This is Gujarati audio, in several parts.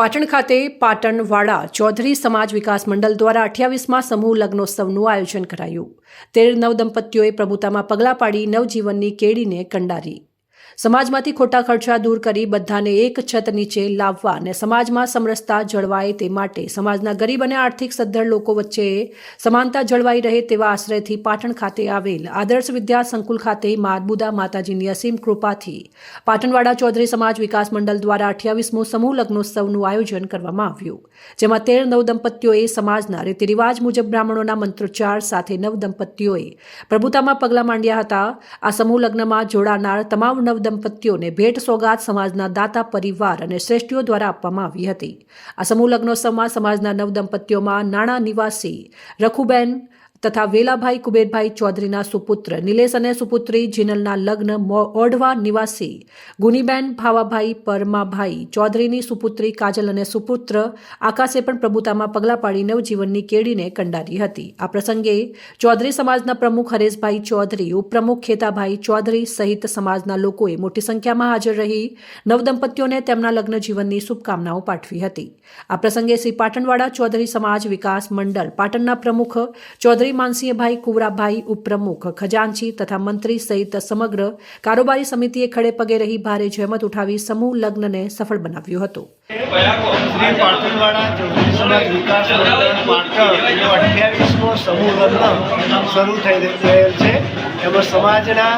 પાટણ ખાતે પાટણવાડા ચૌધરી સમાજ વિકાસ મંડળ દ્વારા અઠ્યાવીસમાં સમૂહ લગ્નોત્સવનું આયોજન કરાયું. તેર નવ દંપતીઓએ પ્રભુતામાં પગલાં પાડી નવજીવનની કેડીને કંડારી. સમાજમાંથી ખોટા ખર્ચા દૂર કરી બધાને એક છત નીચે લાવવા અને સમાજમાં સમરસતા જળવાય તે માટે સમાજના ગરીબ અને આર્થિક સદ્ધર લોકો વચ્ચે સમાનતા જળવાઈ રહે તેવા આશ્રયથી પાટણ ખાતે આવેલ આદર્શ વિદ્યા સંકુલ ખાતે મારબુદા માતાજીની અસીમ કૃપાથી પાટણવાડા ચૌધરી સમાજ વિકાસ મંડળ દ્વારા અઠ્યાવીસમું સમૂહ લગ્નોત્સવનું આયોજન કરવામાં આવ્યું, જેમાં તેર નવ દંપતીઓએ સમાજના રીતિરિવાજ મુજબ બ્રાહ્મણોના મંત્રોચ્ચાર સાથે નવ દંપતીઓએ પ્રભુતામાં પગલાં માંડ્યા હતા. આ સમૂહ લગ્નમાં જોડાનાર તમામ નવ દંપતીઓને ભેટ સોગાત સમાજના દાતા, પરિવાર અને શ્રેષ્ઠીઓ દ્વારા આપવામાં આવી હતી. આ સમૂહ લગ્નોત્સવમાં સમાજના નવ દંપતીઓમાં નાણા નિવાસી રખુબેન તથા વેલાભાઈ કુબેરભાઈ ચૌધરીના સુપુત્ર નિલેશ અને સુપુત્રી જીનલના લગ્ન ઓઢવા નિવાસી ગુનીબેન ભાવાભાઈ પરમાભાઈ ચૌધરીની સુપુત્રી કાજલ અને સુપુત્ર આકાશે પણ પ્રભુતામાં પગલાં પાડી નવજીવનની કેડીને કંડારી હતી. આ પ્રસંગે ચૌધરી સમાજના પ્રમુખ હરેશભાઈ ચૌધરી, ઉપપ્રમુખ ખેતાભાઈ ચૌધરી સહિત સમાજના લોકોએ મોટી સંખ્યામાં હાજર રહી નવદંપતીઓને તેમના લગ્ન જીવનની શુભકામનાઓ પાઠવી હતી. આ પ્રસંગે શ્રી પાટણવાડા ચૌધરી સમાજ વિકાસ મંડળ પાટણના પ્રમુખ ચૌધરી માનસિંહભાઈ કુવરાભાઈ ઉપપ્રમુખ, ખજાનચી તથા મંત્રી સહિત સમગ્ર કારોબારી સમિતિએ ખડે પગે રહી ભારે જહેમત ઉઠાવી સમૂહ લગ્નને સફળ બનાવ્યું હતો. એમાં સમાજના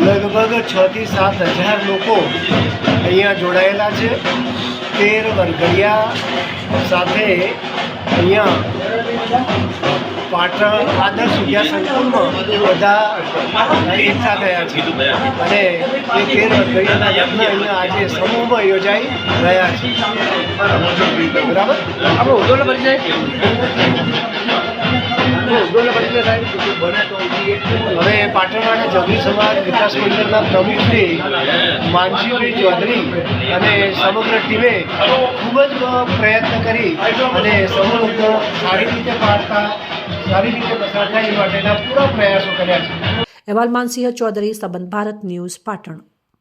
લગભગ છ થી સાત હજાર લોકો અહીંયા જોડાયેલા છે. તેર વરઘડિયા સાથે અહીંયા પાટણ આદર્શ વિદ્યા સંકુલમાં બધા એકઠા થયા છે. અને એ કેર વરઘડિયાના યજ્ઞ અહીંયા આજે સમૂહમાં યોજાઈ રહ્યા છે. બરાબર? આપણો ઉદ્યોગનો પરિચય હવે પાટણવાડા ચૌધરી સમાજ વિકાસ મંડળના પ્રમુખશ્રી માનસીભાઈ ચૌધરી અને સમગ્ર ટીમે ખૂબ જ પ્રયત્ન કરી અને સમૂહ સારી રીતે પાડતા સારી રીતે પસાર થાય એ માટેના પૂરા પ્રયાસો કર્યા છે. અહેવાલ માનસિંહ ચૌધરી, સંબંધ ભારત ન્યૂઝ, પાટણ.